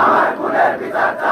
আমার খুনের বিচার চাই।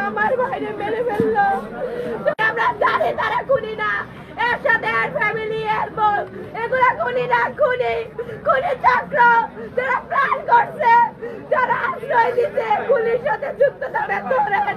আমার বাইরে মেরে ফেলল আমরা জানি তারা খুনি এর সাথে এর ফ্যামিলি এর বোন এগুলা না খুনি খুনি চক্র যারা প্রাণ করছে যারা আশ্রয় দিতে পুলিশ সাথে যুক্ত তাদের ধরেন